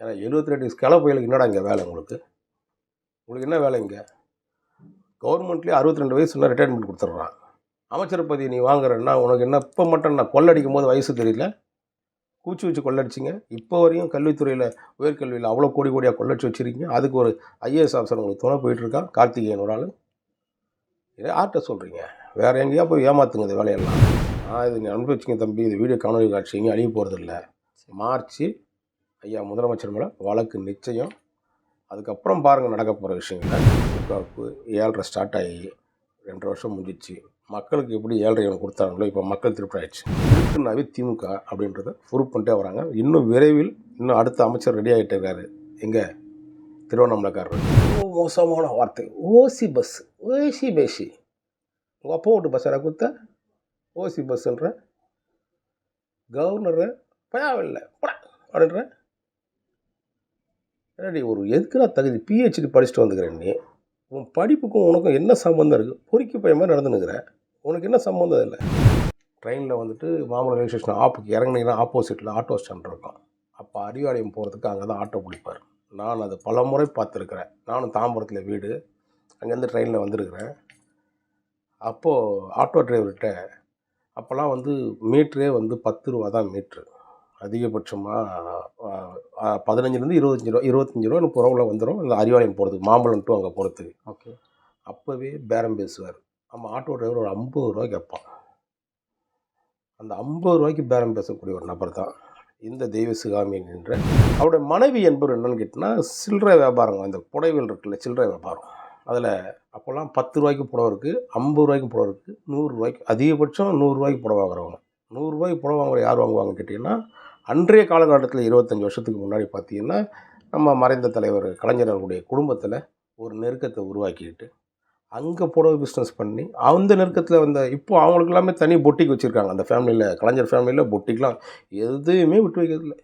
ஏன்னா எழுபத்தி ரெண்டு கிளை புயலுக்கு என்னடா இங்கே வேலை உங்களுக்கு? உங்களுக்கு என்ன வேலை இங்கே? கவர்மெண்ட்லேயே அறுபத்தி ரெண்டு வயசுல ரிட்டையர்மெண்ட் கொடுத்துட்றான். அமைச்சர் பதவி நீ வாங்குறன்னா உனக்கு என்ன இப்போ மட்டும் நான் கொள்ளடிக்கும் போது வயசு தெரியல? கூச்சி வச்சு கொள்ளடிச்சிங்க. இப்போ வரையும் கல்வித்துறையில் உயர்கல்வியில் அவ்வளோ கோடி கோடியாக கொள்ளடிச்சு வச்சுருக்கீங்க. அதுக்கு ஒரு ஐஏஎஸ் ஆஃபீஸர் உங்களுக்கு துணை போயிட்டுருக்கான் கார்த்திகேயன் ஒரு ஆள். இதை யார்கிட்ட சொல்கிறீங்க வேறு எங்கேயா போய் ஏமாத்துங்க இந்த வேலையெல்லாம். ஆ இது நீ அனுபவிச்சிங்க தம்பி. இது வீடியோ காணொலி காட்சி எங்கேயும் அழிய போகிறதில்ல மார்ச் ஐயா முதலமைச்சர் மேலே வழக்கு நிச்சயம். அதுக்கப்புறம் பாருங்கள் நடக்க போகிற விஷயங்களை. திமுகவுக்கு ஏழரை ஸ்டார்ட் ஆகி ரெண்டு வருஷம் முடிஞ்சிச்சு. மக்களுக்கு எப்படி ஏழரை இவன் கொடுத்தாங்களோ இப்போ மக்கள் திருப்தி ஆயிடுச்சு திருப்பினாவே திமுக அப்படின்றத ப்ரூவ் பண்ணிட்டே வராங்க. இன்னும் விரைவில் இன்னும் அடுத்த அமைச்சர் ரெடி ஆகிட்டு இருக்காரு. எங்கே? திருவண்ணாமலைக்காரர். ரொம்ப மோசமான வார்த்தை. ஓசி பஸ் ஓசி பேசி உங்கள் அப்பா ஓட்டு பஸ் கொடுத்த? ஓசி பஸ்ன்ற கவர்னரு பயாவில்லை அப்படின்ற ஏன்னா ஒரு எதுக்குடா தகுதி பிஹெச்டி படிச்சுட்டு வந்துக்கிறேன் நீ? உன் படிப்புக்கும் உனக்கும் என்ன சம்மந்தம் இருக்குது பொறுக்கி பையன் மாதிரி நடந்துனுக்கிற உனக்கு என்ன சம்மந்தம் இல்லை ட்ரெயினில் வந்துட்டு மாமல்ல ரயில்வே ஸ்டேஷன் ஆப்புக்கு இறங்குனீங்கன்னா ஆப்போசிட்டில் ஆட்டோ ஸ்டாண்ட் இருக்கும். அப்போ அறிவாலயம் போகிறதுக்கு அங்கே தான் ஆட்டோ பிடிப்பார். நான் அது பல முறை பார்த்துருக்குறேன். நானும் தாம்பரத்தில் வீடு. அங்கேருந்து ட்ரெயினில் வந்திருக்கிறேன். அப்போது ஆட்டோ டிரைவர்கிட்ட அப்போல்லாம் வந்து மீட்ரே வந்து பத்து ரூபா தான் மீட்ரு அதிகபட்சமாக பதினஞ்சுலேருந்து இருபத்தஞ்சி ரூபா இருபத்தஞ்சி ரூபா முப்பது ரூபாவில் வந்துடும் இந்த அறிவாலயம் போகிறதுக்கு மாம்பழம் டு அங்கே போகிறதுக்கு ஓகே. அப்போவே பேரம் பேசுவார். நம்ம ஆட்டோ டிரைவர் ஒரு ஐம்பது ரூபா கேட்பான். அந்த ஐம்பது ரூபாய்க்கு பேரம் பேசக்கூடிய ஒரு நபர் தான் இந்த தெய்வ சிகாமி என்கின்ற அவருடைய மனைவி என்பவர் என்னன்னு கேட்டிங்கன்னா சில்லறை வியாபாரம் அந்த புடவைகள் இருக்குல்ல சில்லறை வியாபாரம். அதில் அப்போல்லாம் பத்து ரூபாய்க்கு புடவை இருக்குது ஐம்பது ரூபாய்க்கு புடவை இருக்குது நூறுரூவாய்க்கு அதிகபட்சம் நூறுரூவாய்க்கு புடவை வாங்குறவங்க. நூறுரூவாய்க்கு புடவை வாங்குற யார் வாங்குவாங்க கேட்டிங்கன்னா அன்றைய காலகட்டத்தில் இருபத்தஞ்சி வருஷத்துக்கு முன்னாடி பார்த்தீங்கன்னா நம்ம மறைந்த தலைவர் கலைஞர் குடும்பத்தில் ஒரு நெருக்கத்தை உருவாக்கிக்கிட்டு அங்கே புடவை பிஸ்னஸ் பண்ணி அந்த நெருக்கத்தில் வந்த இப்போ அவங்களுக்கு எல்லாமே தனி பொட்டிக் வச்சுருக்காங்க. அந்த ஃபேமிலியில் கலைஞர் ஃபேமிலியில் பொட்டிக்லாம் எதுவுமே விட்டு வைக்கிறதில்ல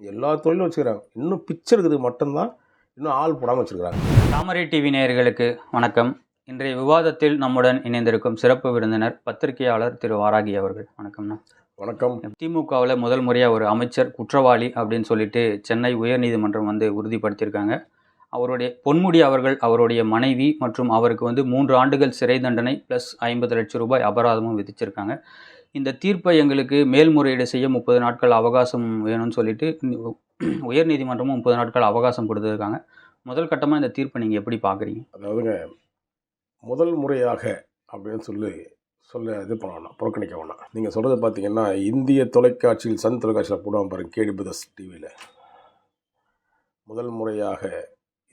எல்லா தொழிலும் வச்சுக்கிறாங்க இன்னும் பிச்சை இருக்குது மட்டும்தான் இன்னும் ஆள் போடாமல் வச்சுருக்காங்க தாமரை டிவி நேயர்களுக்கு வணக்கம். இன்றைய விவாதத்தில் நம்முடன் இணைந்திருக்கும் சிறப்பு விருந்தினர் பத்திரிகையாளர் திரு வாராகி அவர்கள். வணக்கம்ண்ணா. வணக்கம். திமுகவில் முதல் முறையாக ஒரு அமைச்சர் குற்றவாளி அப்படின்னு சொல்லிட்டு சென்னை உயர்நீதிமன்றம் வந்து உறுதிப்படுத்தியிருக்காங்க. அவருடைய பொன்முடி அவர்கள் அவருடைய மனைவி மற்றும் அவருக்கு வந்து மூன்று ஆண்டுகள் சிறை தண்டனை ப்ளஸ் ஐம்பது லட்சம் ரூபாய் அபராதமும் விதிச்சிருக்காங்க. இந்த தீர்ப்பை எங்களுக்கு மேல்முறையீடு செய்ய முப்பது நாட்கள் அவகாசம் வேணும்னு சொல்லிட்டு உயர்நீதிமன்றமும் முப்பது நாட்கள் அவகாசம் கொடுத்துருக்காங்க. முதல் கட்டமாக இந்த தீர்ப்பை நீங்கள் எப்படி பார்க்குறீங்க? அதாவதுங்க முதல் முறையாக அப்படின்னு சொல்லி சொல்ல இது பண்ண வேணாம் புறக்கணிக்க வேணாம். நீங்கள் சொல்கிறது பார்த்தீங்கன்னா இந்திய தொலைக்காட்சியில் சன் தொலைக்காட்சியில் போடுவாங்க பாருங்க கேடி பிரதர்ஸ் டிவியில் முதல் முறையாக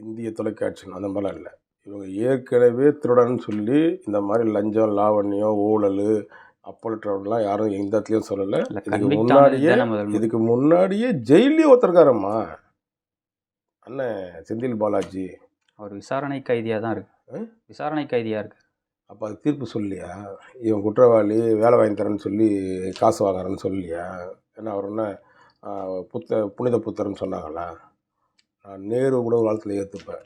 இந்திய தொலைக்காட்சியில் அந்த மாதிரிலாம் இல்லை. இவங்க ஏற்கனவே திருடன்னு சொல்லி இந்த மாதிரி லஞ்சம் லாவண்யம் ஊழல் அப்பளற்றவர்கள்லாம் யாரும் எந்த இடத்துலையும் சொல்லலை. இதுக்கு முன்னாடியே இதுக்கு முன்னாடியே ஜெயிலே ஒருத்தருக்காரம்மா. அண்ணன் செந்தில் பாலாஜி. அவர் விசாரணை கைதியாக தான் இருக்கு? விசாரணை கைதியாக இருக்கு. அப்போ அது தீர்ப்பு சொல்லியா? இவன் குற்றவாளி வேலை வாங்கி தரேன்னு சொல்லி காசு வாங்குறேன்னு சொல்லியா? ஏன்னா அவர் என்ன புத்த புனித புத்தர்னு சொன்னாங்களா? நான் நேரு கூட ஒரு காலத்தில் ஏற்றுப்பேன்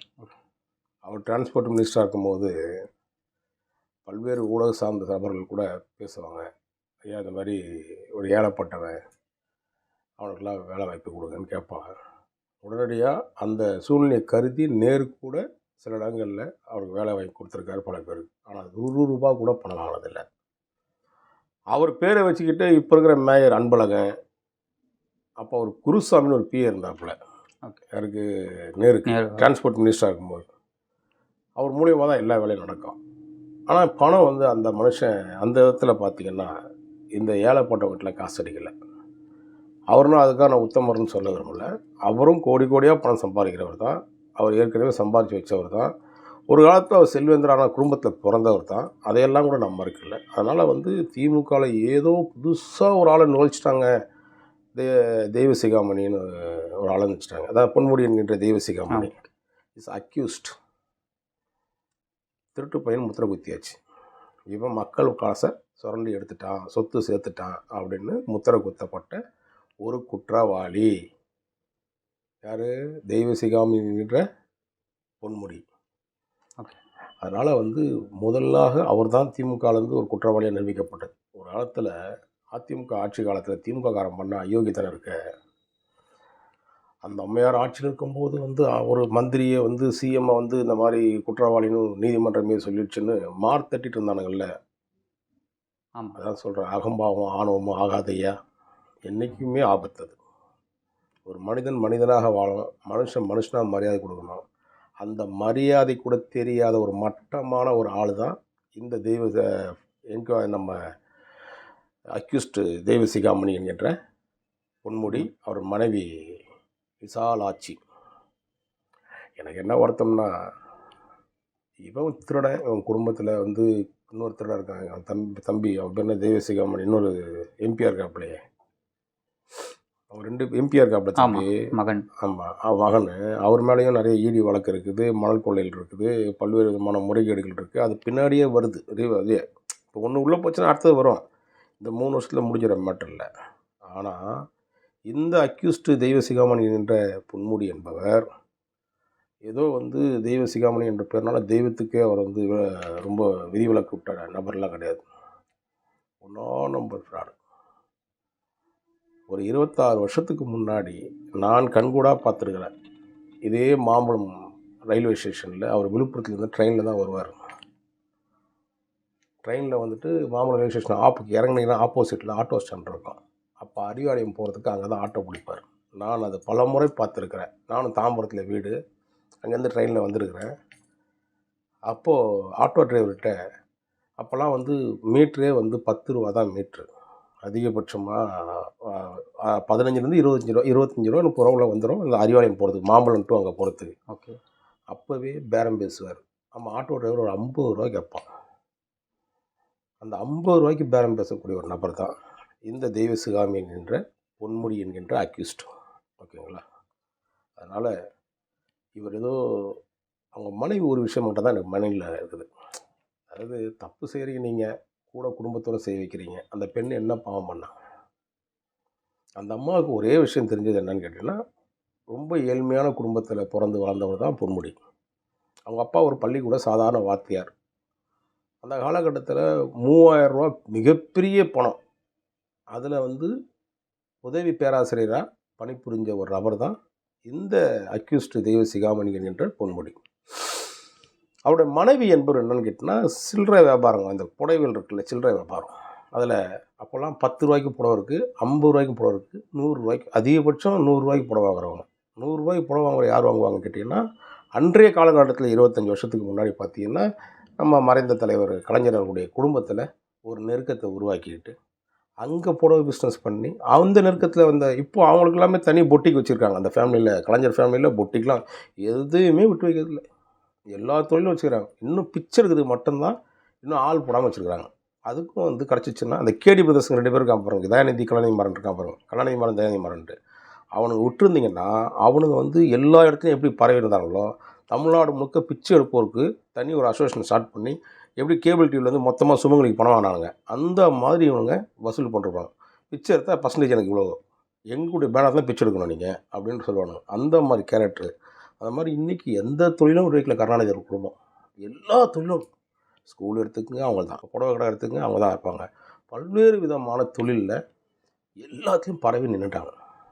அவர் டிரான்ஸ்போர்ட் மினிஸ்டராக இருக்கும்போது பல்வேறு ஊடக சார்ந்த நபர்கள் கூட பேசுவாங்க. ஐயா இந்த மாதிரி ஒரு ஏழைப்பட்டவன் அவனுக்கெல்லாம் வேலை வாய்ப்பு கொடுங்கன்னு கேட்பாங்க. உடனடியாக அந்த சூழ்நிலையை கருதி நேரு கூட சில இடங்களில் அவருக்கு வேலை வாங்கி கொடுத்துருக்காரு பல பேருக்கு ஆனால் நூறு ரூபா கூட பணம் வாங்கினதில்லை. அவர் பேரை வச்சுக்கிட்டு இப்போ இருக்கிற மேயர் அன்பழகன் அப்போ அவர் குருசாமின்னு ஒரு பிஏ இருந்தாப்புல. யாருக்கு? நேருக்கு. நேரு டிரான்ஸ்போர்ட் மினிஸ்டராக இருக்கும்போது. அவர் மூலியமாக தான் எல்லா வேலையும் நடக்கும். ஆனால் பணம் வந்து அந்த மனுஷன் அந்த விதத்தில் பார்த்தீங்கன்னா இந்த ஏழைப்பட்ட வீட்டில் காசு அடிக்கலை. அவருனா அதுக்கான உத்தமர்னு சொல்ல விரும்பல. அவரும் கோடி கோடியாக பணம் சம்பாதிக்கிறவர் தான் அவர் ஏற்கனவே சம்பாதிச்சு வச்சவர் தான். ஒரு காலத்தில் அவர் செல்வேந்திரான குடும்பத்தில் பிறந்தவர் தான். அதையெல்லாம் கூட நம்ம இருக்குல்ல அதனால் வந்து திமுகவில் ஏதோ புதுசாக ஒரு ஆளை நுழைச்சிட்டாங்க. தே தெய்வ சிகாமணின்னு ஒரு ஆளை நினச்சிட்டாங்க அதான் பொன்முடி என்கின்ற தெய்வ சிகாமணி இஸ் அக்யூஸ்ட் திருட்டு பையன் முத்திர குத்தியாச்சு. இவன் மக்கள் காசை சுரண்டி எடுத்துட்டான் சொத்து சேர்த்துட்டான் அப்படின்னு முத்திர குத்தப்பட்ட ஒரு குற்றவாளி. யார்? தெய்வ சிகாமின்ற பொன்முடி. ஓகே. அதனால் வந்து முதலாக அவர் தான் திமுகலேருந்து ஒரு குற்றவாளியாக நிரூபிக்கப்பட்டது. ஒரு காலத்தில் அதிமுக ஆட்சி காலத்தில் திமுக காரன் பண்ண அயோக்கியத்தனம் இருக்க அந்த அம்மையார் ஆட்சியில் இருக்கும்போது வந்து ஒரு மந்திரியை வந்து சிஎம்ஐ வந்து இந்த மாதிரி குற்றவாளின்னு நீதிமன்றமே சொல்லிடுச்சுன்னு மார் தட்டிட்டு இருந்தானுங்கள்ல. ஆமாம் அதான் சொல்கிறேன் அகம்பாவம் ஆணவமும் ஆகாதையா? என்றைக்குமே ஆபத்து அது. ஒரு மனிதன் மனிதனாக வாழணும் மனுஷன் மனுஷனாக மரியாதை கொடுக்கணும். அந்த மரியாதை கூட தெரியாத ஒரு மட்டமான ஒரு ஆள் தான் இந்த தெய்வ எங்க நம்ம அக்யூஸ்டு தெய்வ சிகாமணி என்கின்ற பொன்முடி அவர் மனைவி விசாலாட்சி எனக்கு என்ன வருத்தம்னா இவன் திருடன் இவன் குடும்பத்தில் வந்து இன்னொரு திருடன் இருக்காங்க தம்பி தம்பி அவன் பேர் என்ன? தெய்வசிகாமணி இன்னொரு எம்பியாக இருக்காப்புலையே. அவன் ரெண்டு எம்பிஆர் இருக்காப்புல ஆமாம் தம்பி மகன். ஆமாம் மகன். அவர் மேலேயும் நிறைய ஈடி வழக்கு இருக்குது மணல் கொள்ளைகள் இருக்குது பல்வேறு விதமான முறைகேடுகள் இருக்குது அது பின்னாடியே வருது. அதே அதே. இப்போ ஒன்று உள்ளே போச்சுன்னா அடுத்தது வரும். இந்த மூணு வருஷத்தில் முடிஞ்சிட மேட்டர் இல்லை ஆனால் இந்த அக்யூஸ்டு தெய்வ சிகாமணி என்ற பொன்முடி என்பவர் ஏதோ வந்து தெய்வ சிகாமணி என்ற பேர்னால தெய்வத்துக்கே அவர் வந்து ரொம்ப விதிவிலக்கு விட்ட நபர்லாம் கிடையாது. ஒன்றா நம்பர் ஃப்ராடு ஒரு இருபத்தாறு வருஷத்துக்கு முன்னாடி நான் கண்கூடாக பார்த்துருக்குறேன். இதே மாம்பழம் ரயில்வே ஸ்டேஷனில் அவர் விழுப்புரத்துலேருந்து ட்ரெயினில் தான் வருவார். ட்ரெயினில் வந்துட்டு மாம்பழம் ரயில்வே ஸ்டேஷன் ஆப்புக்கு இறங்குனீங்கன்னா ஆப்போசிட்டில் ஆட்டோ ஸ்டாண்ட் இருக்கும். அப்போ அறிவாலயம் போகிறதுக்கு அங்கே தான் ஆட்டோ பிடிப்பார். நான் அது பல முறை பார்த்துருக்குறேன். நானும் தாம்பரத்தில் வீடு அங்கேருந்து ட்ரெயினில் வந்திருக்கிறேன். அப்போது ஆட்டோ டிரைவர்கிட்ட அப்போல்லாம் வந்து மீட்ரே வந்து பத்து ரூபா தான் மீட்ரு அதிகபட்சமாக பதினஞ்சுலேருந்து இருபத்தஞ்சி ரூபா இருபத்தஞ்சி ரூபா முப்பது ரூபாவில் வந்துடும் இந்த அறிவாலயம் போகிறதுக்கு மாம்பழம் டு அங்கே போகிறதுக்கு ஓகே. அப்போவே பேரம் பேசுவார். நம்ம ஆட்டோ டிரைவர் ஒரு ஐம்பது ரூபா கேட்பான் அந்த ஐம்பது ரூபாய்க்கு பேரம் பேசக்கூடிய ஒரு நபர் தான் இந்த தெய்வ சிகாமி என்கின்ற பொன்முடி என்கின்ற அக்யூஸ்ட் ஓகேங்களா? அதனால் இவர் ஏதோ அவங்க மனைவி ஒரு விஷயம் மட்டும் தான் எனக்கு மனைவியில் இருக்குது. அதாவது தப்பு செய்கிறீங்க நீங்கள் கூட குடும்பத்தோடு செய்ய வைக்கிறீங்க. அந்த பெண் என்ன பாவம் பண்ணாங்க அந்த அம்மாவுக்கு ஒரே விஷயம் தெரிஞ்சது என்னன்னு கேட்டிங்கன்னா ரொம்ப ஏழ்மையான குடும்பத்தில் பிறந்து வளர்ந்தவர் தான் பொன்முடி. அவங்க அப்பா ஒரு பள்ளிக்கூட சாதாரண வாத்தியார். அந்த காலகட்டத்தில் மூவாயிரரூவா மிகப்பெரிய பணம். அதில் வந்து உதவி பேராசிரியராக பணிபுரிஞ்ச ஒரு நபர் தான் இந்த அக்யூஸ்டு தெய்வ சிகாமணிகன் என்ற பொன்முடி. அவருடைய மனைவி என்பவர் என்னன்னு கேட்டிங்கன்னா சில்லறை வியாபாரங்க. இந்த புடவைகள் இருக்குல்ல சில்லறை வியாபாரம். அதில் அப்போல்லாம் பத்து ரூபாய்க்கு புடவை இருக்குது ஐம்பது ரூபாய்க்கு புடவை இருக்குது நூறுரூவாய்க்கு அதிகபட்சம் நூறுரூவாய்க்கு புடவை வாங்குறவங்க. நூறுரூவாய்க்கு புடவை வாங்குற யார் வாங்குவாங்க கேட்டிங்கன்னா அன்றைய காலகட்டத்தில் இருபத்தஞ்சி வருஷத்துக்கு முன்னாடி பார்த்தீங்கன்னா நம்ம மறைந்த தலைவர் கலைஞர் அவருடைய குடும்பத்தில் ஒரு நெருக்கத்தை உருவாக்கிக்கிட்டு அங்கே புடவை பிஸ்னஸ் பண்ணி அந்த நெருக்கத்தில் வந்த இப்போ அவங்களுக்கு எல்லாமே தனி பொட்டிக் வச்சுருக்காங்க. அந்த ஃபேமிலியில் கலைஞர் ஃபேமிலியில் பொட்டிக்கெலாம் எதுவுமே விட்டு வைக்கிறதில்ல. எல்லா தொழிலும் வச்சுக்கிறாங்க. இன்னும் பிச்சை இருக்குது மட்டும்தான் இன்னும் ஆள் போடாமல் வச்சுருக்காங்க அதுக்கும் வந்து கிடச்சிச்சின்னா அந்த கேடி பிரதர்ஸ் ரெண்டு பேரும் காப்பாருங்க தயாநிதி கலாநிதி மரன் இருக்கான் பாருங்க. கலாநிதி மரன் தயாநிதி மரன்ட்டு அவனுங்க விட்டுருந்தீங்கன்னா அவனுங்க வந்து எல்லா இடத்துலையும் எப்படி பரவி இருந்தாங்களோ தமிழ்நாடு முழுக்க பிச்சை எடுப்போருக்கு தனி ஒரு அசோசியேஷன் ஸ்டார்ட் பண்ணி எப்படி கேபிள் டிவியில் வந்து மொத்தமாக சுமங்களுக்கு பணம் வாங்கினாங்க அந்த மாதிரி இவனுங்க வசூல் பண்ணிருப்பாங்க. பிச்சு எடுத்தால் பர்சன்டேஜ் எனக்கு இவ்வளோ எங்களுடைய பேனர் தான் பிச்சு எடுக்கணும் நீங்கள் அப்படின்னு சொல்லுவானுங்க. அந்த மாதிரி கேரக்டர் அது மாதிரி இன்றைக்கி எந்த தொழிலும் வைக்கல கருணாநிதி ஒரு குடும்பம். எல்லா தொழிலும் ஸ்கூல் எடுத்துக்கங்க அவங்க தான் புடவை கடை எடுத்துக்கங்க அவங்க தான் இருப்பாங்க. பல்வேறு விதமான தொழிலில் எல்லாத்தையும் பரவி நின்றுட்டாங்க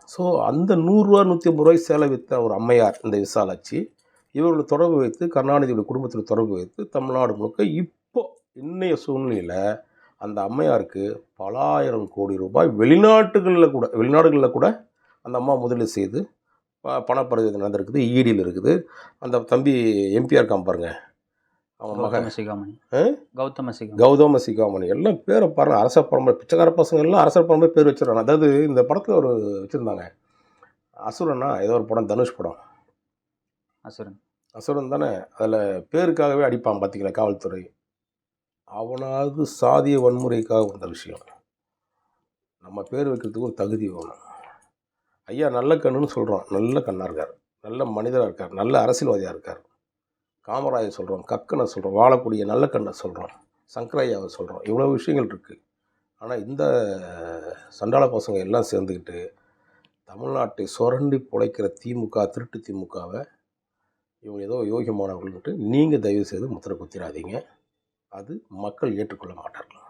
ஸோ அந்த நூறுரூவா நூற்றி ஐம்பது ரூபாய் சேலை விற்ற ஒரு அம்மையார் இந்த விசாலாட்சி இவர்களை தொடர்பு வைத்து கருணாநிதியோட குடும்பத்தில் தொடர்பு வைத்து தமிழ்நாடு முழுக்க இப்போ இன்றைய சூழ்நிலையில் அந்த அம்மையாருக்கு பல ஆயிரம் கோடி ரூபாய் வெளிநாட்டுகளில் கூட வெளிநாடுகளில் கூட அந்த அம்மா முதலீடு செய்து பணப்பரிவர்த்தனை நடந்திருக்குது. ஈடியில் இருக்குது. அந்த தம்பி எம்பிஆர் இருக்கான் பாருங்க. அவன் மகன். சிகாமணி? கௌதம சிகாமணி. கௌதம சிகாமணி. எல்லாம் பேரை பாருங்க. அரச பரம்பரை பிச்சைக்கார பசங்க எல்லாம் அரச பரம்பரை பேர் வச்சிடறாங்க அதாவது இந்த படத்தில் ஒரு வச்சுருந்தாங்க. அசுரனா ஏதோ ஒரு படம் தனுஷ் படம். அசுரன். அசுரன் தானே. அதில் பேருக்காகவே அடிப்பான் பார்த்தீங்களா காவல்துறை. அவனாவது சாதிய வன்முறைக்காக வந்த விஷயம். நம்ம பேர் வைக்கிறதுக்கு ஒரு தகுதி வேணும். ஐயா நல்ல கண்ணுன்னு சொல்கிறோம் நல்ல கண்ணாக இருக்கார். நல்ல மனிதராக இருக்கார். நல்ல அரசியல்வாதியாக இருக்கார். காமராஜர் சொல்கிறோம் கக்கனை சொல்கிறோம் வாழக்கூடிய நல்ல கண்ணை சொல்கிறோம் சங்கரையாவை சொல்கிறோம் இவ்வளோ விஷயங்கள் இருக்குது ஆனால் இந்த சண்டாள பசங்க எல்லாம் சேர்ந்துக்கிட்டு தமிழ்நாட்டை சுரண்டி பிழைக்கிற திமுக திருட்டு திமுகவை இவங்க ஏதோ யோகியமானவர்கள்ட்டு நீங்கள் தயவு செய்து முத்திரை குத்திராதீங்க. அது மக்கள் ஏற்றுக்கொள்ள மாட்டார்கள்.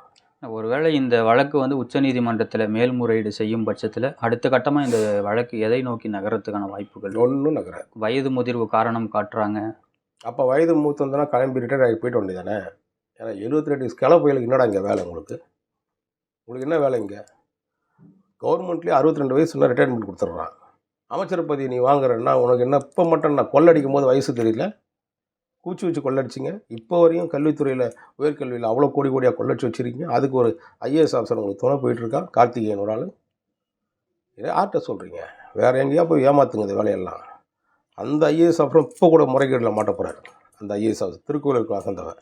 ஒருவேளை இந்த வழக்கு வந்து உச்சநீதிமன்றத்தில் மேல்முறையீடு செய்யும் பட்சத்தில் அடுத்த கட்டமாக இந்த வழக்கு எதை நோக்கி நகரத்துக்கான வாய்ப்புகள்? ஒன்றும் நகராது வயது முதிர்வு காரணம் காட்டுறாங்க. அப்போ வயது மூத்து வந்தோன்னா கிளம்பி ரிட்டையர் ஆகி போயிட்டு வேண்டியதானே ஏன்னா எழுபத்தி ரெண்டு கிளை புயலுக்கு என்னடா இங்கே வேலை உங்களுக்கு? உங்களுக்கு என்ன வேலை இங்கே? கவர்மெண்ட்லேயே அறுபத்தி ரெண்டு வயசுல ரிட்டையர்மெண்ட் கொடுத்துட்றான். அமைச்சர் பதவி நீ வாங்குறன்னா உனக்கு என்ன இப்போ மட்டும் நான் கொள்ளடிக்கும் போது வயசு தெரியல கூச்சி வச்சு கொள்ளடிச்சிங்க. இப்போ வரையும் கல்வித்துறையில் உயர்கல்வியில் அவ்வளோ கோடி கோடியாக கொள்ளடிச்சு வச்சுருக்கீங்க. அதுக்கு ஒரு ஐஏஎஸ் ஆஃபீஸர் உங்களுக்கு துணை போயிட்டுருக்கான் கார்த்திகேயன் ஒரு ஆள். இதை யார்கிட்ட சொல்கிறீங்க வேறு எங்கேயா போய் ஏமாத்துங்க இந்த வேலையெல்லாம். அந்த ஐஏஎஸ் அப்புறம் இப்போ கூட முறைகேடில் மாட்ட போகிறாரு அந்த ஐஏஎஸ் ஆஃபீஸர் திருக்கோயிலுக்கு வசந்தவன்.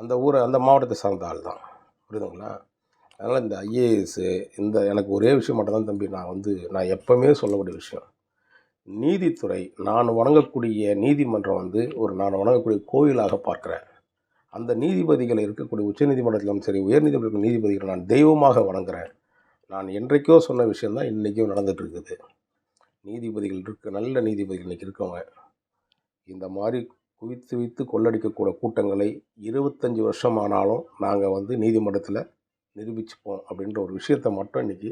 அந்த ஊரை அந்த மாவட்டத்தை சார்ந்த ஆள் தான். புரியுதுங்களா? அதனால் இந்த ஐஏஎஸ்ஸு இந்த எனக்கு ஒரே விஷயம் மட்டும் தான் தம்பி நான் வந்து நான் எப்போவுமே சொல்லக்கூடிய விஷயம். நீதித்துறை நான் வணங்கக்கூடிய நீதிமன்றம் வந்து ஒரு நான் வணங்கக்கூடிய கோயிலாக பார்க்குறேன். அந்த நீதிபதிகள் இருக்கக்கூடிய உச்சநீதிமன்றத்திலும் சரி உயர்நீதிமன்ற நீதிபதிகளை நான் தெய்வமாக வணங்குறேன். நான் என்றைக்கோ சொன்ன விஷயந்தான் இன்றைக்கும் நடந்துகிட்ருக்குது இருக்குது நீதிபதிகள் இருக்க நல்ல நீதிபதிகள் இன்றைக்கி இருக்கவங்க. இந்த மாதிரி குவித்து வைத்து கொள்ளடிக்கக்கூடிய கூட்டங்களை இருபத்தஞ்சி வருஷம் ஆனாலும் நாங்கள் வந்து நீதிமன்றத்தில் நிரூபிச்சுப்போம் அப்படின்ற ஒரு விஷயத்தை மட்டும் இன்றைக்கி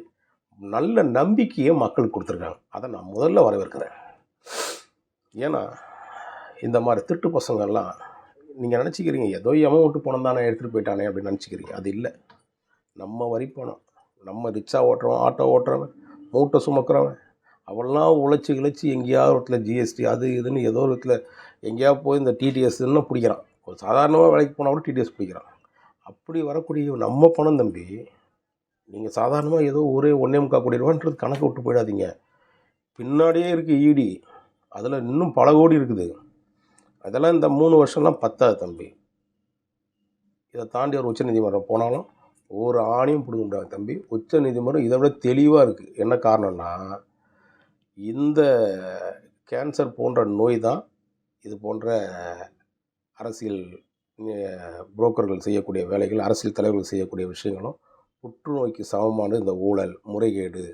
நல்ல நம்பிக்கையை மக்களுக்கு கொடுத்துருக்காங்க. அதை நான் முதல்ல வரவேற்கிறேன். ஏன்னா இந்த மாதிரி திட்டு பசங்கள்லாம் நீங்கள் நினச்சிக்கிறீங்க ஏதோ எவன் விட்டு போனோம் தானே எடுத்துகிட்டு போயிட்டானே அப்படின்னு நினச்சிக்கிறீங்க. அது இல்லை. நம்ம வரி பணம். நம்ம ரிக்ஷா ஓட்டுறவன் ஆட்டோ ஓட்டுறவன் மூட்டை சுமக்கிறவன் அவெல்லாம் உழைச்சி கிழச்சி எங்கேயாவது ஒரு இடத்துல ஜிஎஸ்டி அது இதுன்னு ஏதோ ஒரு இடத்துல எங்கேயாவது போய் இந்த டிடிஎஸ்ன்னு பிடிக்கிறான். ஒரு சாதாரணமாக வேலைக்கு போனால் கூட டிடிஎஸ் பிடிக்கிறான். அப்படி வரக்கூடிய நம்ம பணம் தம்பி நீங்கள் சாதாரணமாக ஏதோ ஒரே ஒன்றே முக்கால் கோடி ரூபான்றது கணக்கு விட்டு போயிடாதீங்க. பின்னாடியே இருக்குது ஈடி அதில் இன்னும் பல கோடி இருக்குது. அதெல்லாம் இந்த மூணு வருஷம்லாம் பத்தாது தம்பி. இதை தாண்டி ஒரு உச்சநீதிமன்றம் போனாலும் ஒவ்வொரு ஆணையும் பிடிக்க முடியாது தம்பி. உச்சநீதிமன்றம் இதை விட தெளிவாக இருக்குது என்ன காரணம்னா இந்த கேன்சர் போன்ற நோய் தான் இது போன்ற அரசியல் புரோக்கர்கள் செய்யக்கூடிய வேலைகள் அரசியல் தலைவர்கள் செய்யக்கூடிய விஷயங்களும் புற்றுநோய்க்கு சமமான இந்த ஊழல் முறைகேடு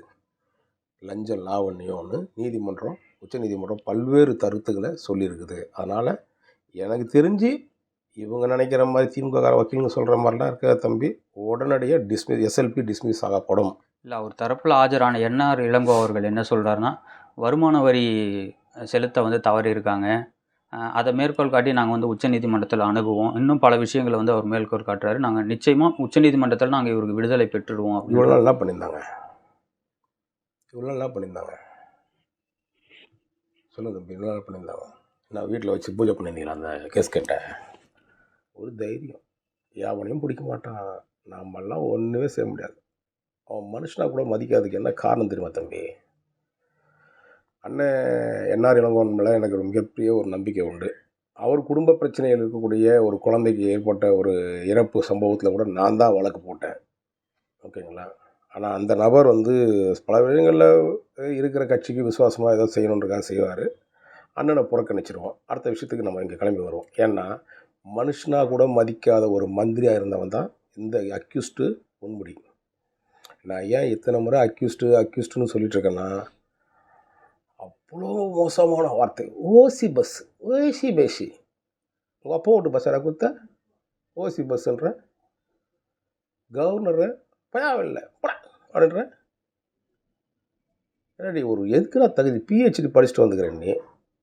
லஞ்சம் லாவண்யம்னு நீதிமன்றம் உச்சநீதிமன்றம் பல்வேறு கருத்துக்களை சொல்லியிருக்குது. அதனால் எனக்கு தெரிஞ்சு இவங்க நினைக்கிற மாதிரி திமுக கார வக்கீலுங்க சொல்கிற மாதிரிலாம் இருக்க தம்பி உடனடியாக டிஸ்மிஸ் எஸ்எல்பி டிஸ்மிஸ் ஆகப்படும். இல்லை அவர் தரப்பில் ஆஜரான என்ஆர் இளங்கோ அவர்கள் என்ன சொல்கிறாருன்னா வருமான வரி செலுத்த வந்து தவறி இருக்காங்க அதை மேற்கோள் காட்டி நாங்கள் வந்து உச்சநீதிமன்றத்தில் அணுகுவோம். இன்னும் பல விஷயங்களை வந்து அவர் மேற்கோள் காட்டுறாரு. நாங்கள் நிச்சயமாக உச்சநீதிமன்றத்தில் நாங்கள் இவருக்கு விடுதலை பெற்றுடுவோம் இவ்வளோ நல்லா பண்ணியிருந்தாங்க. இவ்வளோ நல்லா பண்ணியிருந்தாங்க. சொல்லு தம்பி இவ்வளோ நல்லா பண்ணியிருந்தாங்க. நான் வீட்டில் வச்சு பூஜை பண்ணியிருந்தீங்களா அந்த கேஸ்கெட்டை ஒரு தைரியம். யாவனையும் பிடிக்க மாட்டான். நாமெல்லாம் ஒன்றுமே செய்ய முடியாது. அவன் மனுஷனாக கூட மதிக்காததுக்கு என்ன காரணம் தெரியுமா தம்பி? அண்ணன் என்ஆர் இளங்கோவன் மேலே எனக்கு ஒரு மிகப்பெரிய ஒரு நம்பிக்கை உண்டு. அவர் குடும்ப பிரச்சனையில் இருக்கக்கூடிய ஒரு குழந்தைக்கு ஏற்பட்ட ஒரு இறப்பு சம்பவத்தில் கூட நான் தான் வழக்கு போட்டேன். ஓகேங்களா? ஆனால் அந்த நபர் வந்து பல விஷயங்களில் இருக்கிற கட்சிக்கு விசுவாசமாக ஏதோ செய்யணுன்றக்காக செய்வார். அண்ணனை புறக்கணிச்சிருவோம். அடுத்த விஷயத்துக்கு நம்ம இங்கே கிளம்பி வருவோம். ஏன்னா மனுஷனாக கூட மதிக்காத ஒரு மந்திரியாக இருந்தவன் தான் இந்த அக்யூஸ்டு பொன்முடி. நான் ஏன் இத்தனை முறை அக்யூஸ்டு அக்யூஸ்டுன்னு சொல்லிட்டு இருக்கேன்னா அவ்வளோ மோசமான வார்த்தை. ஓசி பஸ் ஓசி பேசி. உங்கள் அப்பா ஓட்டு பஸ் யாரா கொடுத்த? ஓசி பஸ்ஸுன்ற. கவர்னரை பயாவில்லை போடா அப்படின்ற. என்னடி ஒரு எதுக்குடா தகுதி? பிஹெச்டி படிச்சுட்டு வந்துக்கிறேன் நீ.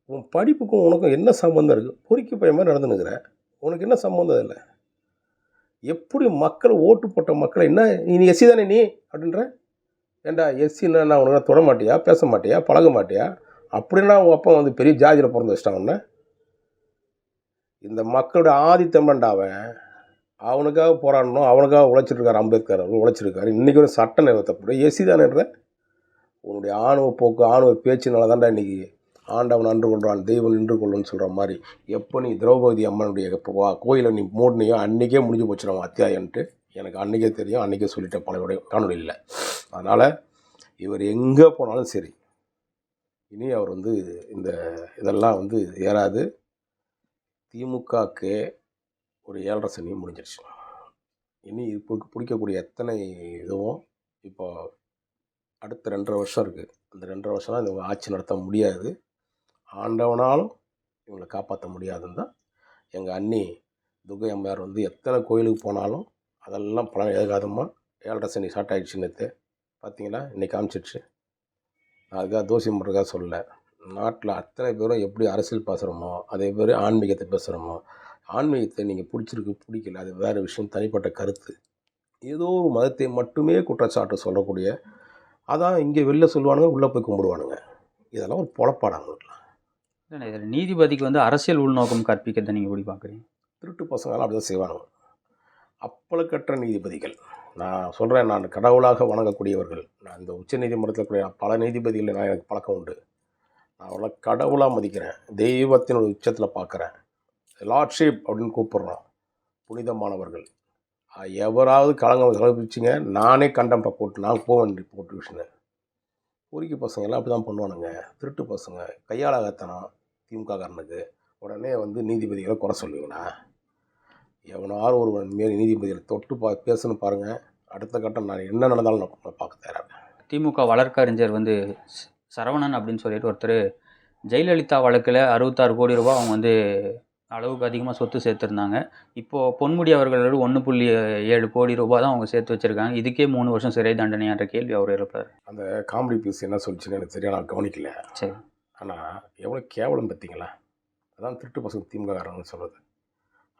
உன் படிப்புக்கும் உனக்கும் என்ன சம்மந்தம் இருக்குது பொறுக்கி பையன் மாதிரி நடந்துனுக்கிற உனக்கு என்ன சம்மந்தம் இல்லை? எப்படி மக்கள் ஓட்டு போட்ட மக்களை என்ன நீ எஸ்சி தானே நீ? அப்படின்ற. ஏண்டா எஸ்சின்னா நான் உனக்கு தொட மாட்டியா? பேச மாட்டியா? பழக மாட்டியா? அப்படின்னா உங்கள் அப்பா வந்து பெரிய ஜாதியில் பிறந்து வச்சிட்டான் இந்த மக்களோட ஆதித்தம்பண்டாவன் அவனுக்காக போராடணும் அவனுக்காக உழைச்சிருக்காரு அம்பேத்கர் அவர் உழைச்சிருக்காரு இன்றைக்கி ஒரு சட்ட நிறுவத்தப்படும் எஸ்சி தானேன்ற உன்னுடைய ஆணவ போக்கு ஆணவ பேச்சினால தான்டா இன்றைக்கி ஆண்டவன் அன்று கொள்றான் தெய்வம் நின்று கொள்ளுன்னு சொல்கிற மாதிரி. எப்போ நீ திரௌபதி அம்மனுடைய கோயிலை நீ மூடினியோ அன்றைக்கே முடிஞ்சு போச்சு நம்ம அத்தியாயன்ட்டு எனக்கு அன்றைக்கே தெரியும் அன்றைக்கே சொல்லிட்டேன் பழைய இல்லை. அதனால் இவர் எங்கே போனாலும் சரி இனி அவர் வந்து இந்த இதெல்லாம் வந்து ஏறாது. திமுகக்கு ஒரு ஏழரை சனி முடிஞ்சிருச்சு. இனி இப்போ பிடிக்கக்கூடிய எத்தனை இதுவும் இப்போ அடுத்த ரெண்டரை வருஷம் இருக்குது அந்த ரெண்டரை வருஷம்லாம் இந்த ஆட்சி நடத்த முடியாது. ஆண்டவனாலும் இவங்களை காப்பாற்ற முடியாதுன்னு தான் எங்கள் அண்ணி துர்கை அம்மையார் வந்து எத்தனை கோயிலுக்கு போனாலும் அதெல்லாம் பலன் ஏகாதமாக ஏழரை சனி ஸ்டார்ட் ஆகிடுச்சு நேற்று பார்த்தீங்கன்னா இன்றைக்கி காமிச்சிடுச்சு அதுக்காக தோசி பண்ணுறதுக்காக சொல்லலை நாட்டில் அத்தனை பேரும் எப்படி அரசியல் பேசுகிறோமோ அதே மாதிரி ஆன்மீகத்தை பேசுகிறோமோ ஆன்மீகத்தை நீங்கள் பிடிச்சிருக்கு பிடிக்கல அது வேறு விஷயம் தனிப்பட்ட கருத்து. ஏதோ ஒரு மதத்தை மட்டுமே குற்றச்சாட்டு சொல்லக்கூடிய அதான் இங்கே வெளில சொல்லுவானுங்க உள்ளே போய் கும்பிடுவானுங்க. இதெல்லாம் ஒரு பொழப்பாடு அவங்களுக்குலாம் இல்லை இதில் நீதிபதிக்கு வந்து அரசியல் உள்நோக்கம் கற்பிக்கிறதை நீங்கள் எப்படி பார்க்குறீங்க? திருட்டு பசங்களாம் அப்படி தான் செய்வானுங்க. அப்பழுக்கற்ற நீதிபதிகள். நான் சொல்கிறேன் நான் கடவுளாக வணங்கக்கூடியவர்கள். நான் இந்த உச்ச நீதிமன்றத்தில் கூடிய பல நீதிபதிகளை நான் எனக்கு பழக்கம் உண்டு. நான் அவளை கடவுளாக மதிக்கிறேன். தெய்வத்தினுடைய உச்சத்தில் பார்க்குறேன் லார்ட்ஷிப் அப்படின்னு கூப்பிட்றோம். புனிதமானவர்கள். எவராவது கலங்கம் கலப்பிச்சிங்க நானே கண்டம் போட்டு நான் போவேன் போட்டு விஷயம் பொறுக்கி பசங்க எல்லாம் அப்படி தான் பண்ணுவானுங்க. திருட்டு பசங்க. கையாளாகத்தனம் திமுக காரனுக்கு உடனே வந்து நீதிபதிகளை குறை சொல்லுவீங்களா எவனாரும் ஒருவன் மாரி நீதிபதிகளை தொட்டு பா பேசணும் பாருங்கள் அடுத்த கட்டம் நான் என்ன நடந்தாலும் நான் பார்க்க தயாராக திமுக வழக்கறிஞர் வந்து சரவணன் அப்படின்னு சொல்லிட்டு ஒருத்தர் ஜெயலலிதா வழக்கில் அறுபத்தாறு கோடி ரூபாய் அவங்க வந்து அளவுக்கு அதிகமாக சொத்து சேர்த்துருந்தாங்க. இப்போது பொன்முடி அவர்கள் ஒன்று புள்ளி ஏழு கோடி ரூபாய் தான் அவங்க சேர்த்து வச்சுருக்காங்க. இதுக்கே மூணு வருஷம் சிறை தண்டனைன்ற கேள்வி அவர் எழுப்புறாரு. அந்த காமெடி பீஸ் என்ன சொல்லிச்சுன்னு எனக்கு சரியா நான் கவனிக்கல. சரி. ஆனால் எவ்வளோ கேவலம் பார்த்தீங்களா அதான் திருட்டு பசங்க திமுககாரங்கன்னு சொல்கிறது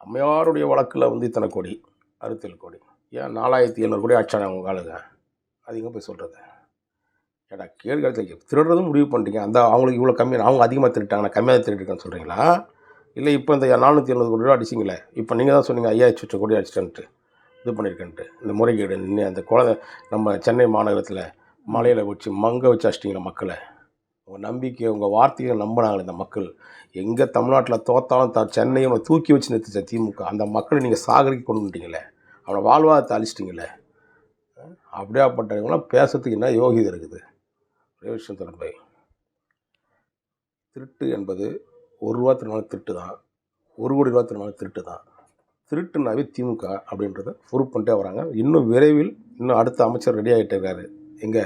அம்மையாருடைய வழக்கில் வந்து இத்தனை கோடி அறுபத்தேழு கோடி. ஏன் நாலாயிரத்தி எழுநூறு கோடி ஆச்சான அவங்க ஆளுங்க? அது எங்கே போய் சொல்கிறது ஏடா கேடு திருடுறதும் முடிவு பண்ணிட்டீங்க. அந்த அவங்களுக்கு இவ்வளோ கம்மி அவங்க அதிகமாக திருட்டாங்க கம்மியாக திருட்டிருக்கேன்னு சொல்கிறீங்களா இல்லை இப்போ இந்த நானூற்றி எழுநூறு கோடி ரூபா அடிச்சிங்களே. இப்போ நீங்கள் தான் சொன்னீங்க ஐயாயிரத்தி சொச்ச கோடி அடிச்சிட்டன்ட்டு இது பண்ணியிருக்கேன்ட்டு இந்த முறைகேடு நின்று அந்த குழந்தை நம்ம சென்னை மாநகரத்தில் மலையில் வச்சு மங்க வச்சு அடிச்சிட்டிங்களா மக்களை. உங்கள் நம்பிக்கை உங்கள் வார்த்தையை நம்பினாங்களே இந்த மக்கள். எங்கே தமிழ்நாட்டில் தோத்தாலும் த சென்னையை அவனை தூக்கி வச்சு நிறுத்துச்ச திமுக அந்த மக்களை நீங்கள் சாகரிக்கு கொண்டு வந்துட்டீங்களே? அவனை வாழ்வாதத்தை அழிச்சிட்டிங்களே? அப்படியாப்பட்டவங்களாம் பேசுறதுக்கு என்ன யோகிதை இருக்குது? ஒரே விஷயம் போய். திருட்டு என்பது ஒரு ரூபா திருநாள் திருட்டு தான். ஒரு கோடி ரூபா திருநாள் திருட்டு தான். திருட்டுனாவே திமுக அப்படின்றத ப்ரூவ் பண்ணிட்டே வராங்க. இன்னும் விரைவில் இன்னும் அடுத்த அமைச்சர் ரெடி ஆகிட்டு இருக்காரு. எங்கே?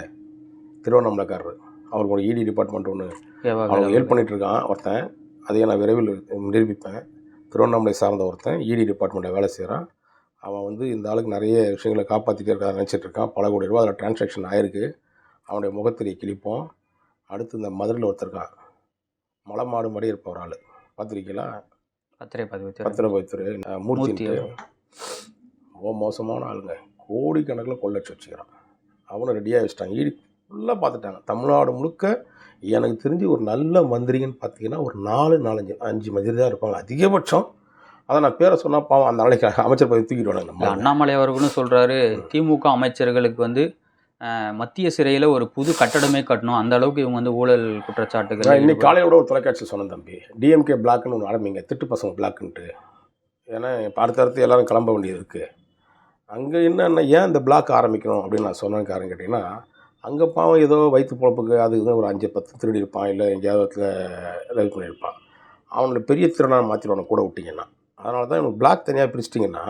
திருவண்ணாமலைக்காரர். அவருக்கு ஒரு இடி டிபார்ட்மெண்ட் ஒன்று அவனுக்கு ஹெல்ப் பண்ணிட்டு இருக்கான் ஒருத்தன். அதையே நான் விரைவில் நிரூபிப்பேன். திருவண்ணாமலை சார்ந்த ஒருத்தன் இடி டிபார்ட்மெண்ட்டில் வேலை செய்கிறான் அவன் வந்து இந்த ஆளுக்கு நிறைய விஷயங்களை காப்பாற்றிட்டே இருக்கா நினச்சிட்டு இருக்கான். பல கோடி ரூபா அதில் டிரான்சாக்ஷன் ஆயிருக்கு. அவனுடைய முகத்திரை கிழிப்போம். அடுத்து இந்த மதுரையில் ஒருத்தர் இருக்கான். மலை மாடு மாதிரி இருப்ப ஒரு ஆள். பார்த்துருக்கீங்களா பத்திரை பதிவு பத்திரபத்திர மூர்த்தி. ரொம்ப மோசமான ஆளுங்க. கோடிக்கணக்கில் கொள்ளடிச்சு வச்சுக்கிறான். அவனை ரெடியாக வச்சுட்டாங்க ஈடி ஃபுல்லாக பார்த்துட்டாங்க தமிழ்நாடு முழுக்க எனக்கு தெரிஞ்சு ஒரு நல்ல மந்திரிங்கன்னு பார்த்தீங்கன்னா ஒரு நாலு நாலஞ்சு அஞ்சு மந்திரி தான் இருப்பாங்க. அதிகபட்சம் அதை நான் பேரை சொன்னால் பாவம் அந்த நாளைக்கு அமைச்சர் பதவி தூக்கிடுவாங்க நம்ம அண்ணாமலை அவர்களும் சொல்றாரு திமுக அமைச்சர்களுக்கு வந்து மத்திய சிறையில் ஒரு புது கட்டடமே கட்டணும். அந்த அளவுக்கு இவங்க வந்து ஊழல் குற்றச்சாட்டுகள் இன்னைக்கு காலையோட ஒரு தொலைக்காட்சி சொன்னேன் தம்பி. டிஎம்கே பிளாக்னு ஒன்று ஆரம்பிங்க. திட்டு பசங்க பிளாக்ன்ட்டு ஏன்னா இப்போ அடுத்தடுத்து எல்லாரும் கிளம்ப வேண்டியது இருக்குது அங்கே என்னென்ன ஏன் இந்த பிளாக் ஆரம்பிக்கணும் அப்படின்னு நான் சொன்னேன் காரணம் கேட்டிங்கன்னா அங்கே பாவம் ஏதோ வயிற்று பொழப்புக்கு அது ஒரு அஞ்சு பத்து திருடி இருப்பான் இல்லை எங்கேயாவது இடத்துல இது பண்ணியிருப்பான் அவனோட பெரிய திருநாள் மாற்றிடுவான கூட விட்டிங்கன்னா. அதனால தான் இவனுக்கு பிளாக் தனியாக பிரிச்சிட்டிங்கன்னா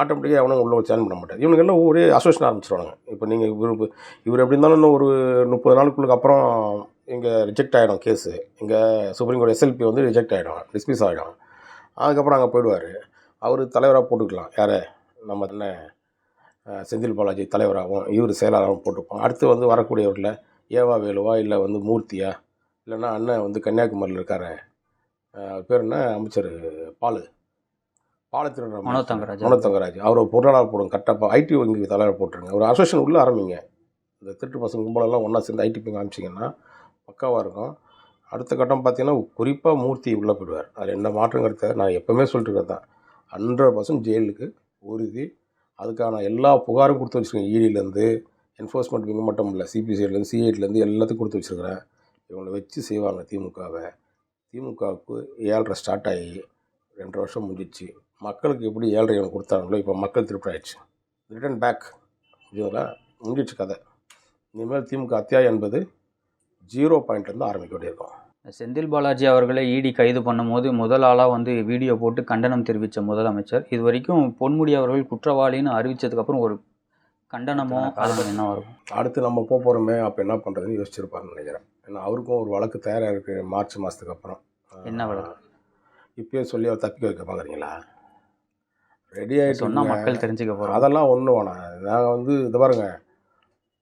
ஆட்டோமேட்டிக்காக அவனும் உள்ள சேன் பண்ண மாட்டார். இவனுக்கு எல்லாம் ஒரே அசோசியேஷன் ஆரம்பிச்சிருவாங்க இப்போ நீங்கள் இவர் இவர் எப்படி இருந்தாலும் இன்னும் ஒரு முப்பது நாளுக்குள்ளுக்கு அப்புறம் இங்கே ரிஜெக்ட் ஆகிடும் கேஸு இங்கே சுப்ரீம் கோர்ட் எஸ்எல்பி வந்து ரிஜெக்ட் ஆகிடும் டிஸ்மிஸ் ஆகிடும் அதுக்கப்புறம் அங்கே போயிடுவார். அவர் தலைவராக போட்டுக்கலாம். யார்? நம்ம என்ன செந்தில் பாலாஜி தலைவராகவும் இவர் செயலாளராகவும் போட்டுப்போம் அடுத்து வந்து வரக்கூடியவரில் ஏவா வேலுவா இல்லை வந்து மூர்த்தியா இல்லைன்னா அண்ணன் வந்து கன்னியாகுமரியில் இருக்கார். பேர் என்ன? அமைச்சர் பாலு. பால திருடுற மனோ தங்கராஜ். மனோ தங்கராஜ். அவர் பொருளாளர் போடுங்க கரெக்டாக ஐடி வங்கி தலைவர் போட்டுருங்க ஒரு அசோசியேஷன் உள்ளே ஆரம்பிங்க. இந்த திருட்டு பசங்க கும்பலெல்லாம் ஒன்றா சேர்ந்து ஐடி போய் காமிச்சிங்கன்னா பக்காவாக இருக்கும். அடுத்த கட்டம் பார்த்தீங்கன்னா குறிப்பாக மூர்த்தி உள்ளே போயிடுவார். அதில் என்ன மாற்றம் கருத்தை நான் எப்போவுமே சொல்லிட்டு தான் ஹண்ட்ரட் பர்சன்ட் ஜெயிலுக்கு உறுதி. அதுக்கான எல்லா புகாரும் கொடுத்து வச்சுருக்கேன். இடியிலேருந்து என்ஃபோர்ஸ்மெண்ட் விங்க மட்டும் இல்லை சிபிசிஐலேருந்து சிஐடிலேருந்து எல்லாத்துக்கும் கொடுத்து வச்சுருக்கிறேன். இவங்களை வச்சு செய்வாங்க திமுகவை. திமுகவுக்கு ஏழரை ஸ்டார்ட் ஆகி ரெண்டு வருஷம் முடிஞ்சிச்சு. மக்களுக்கு எப்படி ஏழரை இவங்க கொடுத்தாங்களோ இப்போ மக்கள் திருப்தி ஆயிடுச்சு ரிட்டன் பேக் இதுங்களா முடிஞ்சிச்சு கதை. இனிமேல் திமுக அத்தியாயம் என்பது ஜீரோ பாயிண்ட்லேருந்து ஆரம்பிக்க வேண்டியிருக்கும். செந்தில் பாலாஜி அவர்களை இடி கைது பண்ணும்போது முதல் ஆளாக வந்து வீடியோ போட்டு கண்டனம் தெரிவித்த முதலமைச்சர். இது வரைக்கும் பொன்முடி அவர்கள் குற்றவாளின்னு அறிவிச்சதுக்கப்புறம் ஒரு கண்டனமோ அது என்ன வரும்? அடுத்து நம்ம போக போகிறோமே அப்போ என்ன பண்ணுறதுன்னு யோசிச்சிருப்பாருன்னு நினைக்கிறேன். ஏன்னா அவருக்கும் ஒரு வழக்கு தயாராக இருக்குது மார்ச் மாதத்துக்கு அப்புறம். என்ன வழக்கு? இப்பயே சொல்லி அவர் தப்பிக்க வைக்க பார்க்குறீங்களா ரெடி ஆகிட்டு மக்கள் தெரிஞ்சுக்க போறோம். அதெல்லாம் ஒன்றும் வேணாம். நாங்கள் வந்து இது பாருங்க.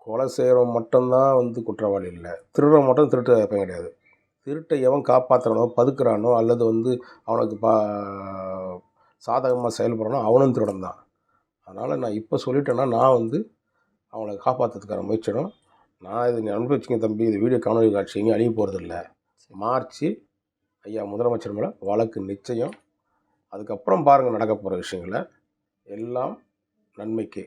கொலை செய்கிறவன் மட்டும்தான் வந்து குற்றவாளி இல்லை. திருடுறவன் மட்டும் திருட்டு வைப்பேன் கிடையாது. திருட்டை எவன் காப்பாற்றுறானோ பதுக்குறானோ அல்லது வந்து அவனுக்கு பா சாதகமாக செயல்படுறானோ அவனும் திருடன் தான் அதனால் நான் இப்போ சொல்லிட்டேன்னா நான் வந்து அவனை காப்பாற்றுறதுக்கான முயற்சிடும் நான் இது அனுப்பி வச்சுங்க தம்பி இது வீடியோ காணொலி காட்சி எங்கேயும் அழிய போகிறதில்ல மார்ச் ஐயா முதலமைச்சர் மேலே வழக்கு நிச்சயம். அதுக்கப்புறம் பாருங்கள் நடக்க போகிற விஷயங்களை. எல்லாம் நன்மைக்கு.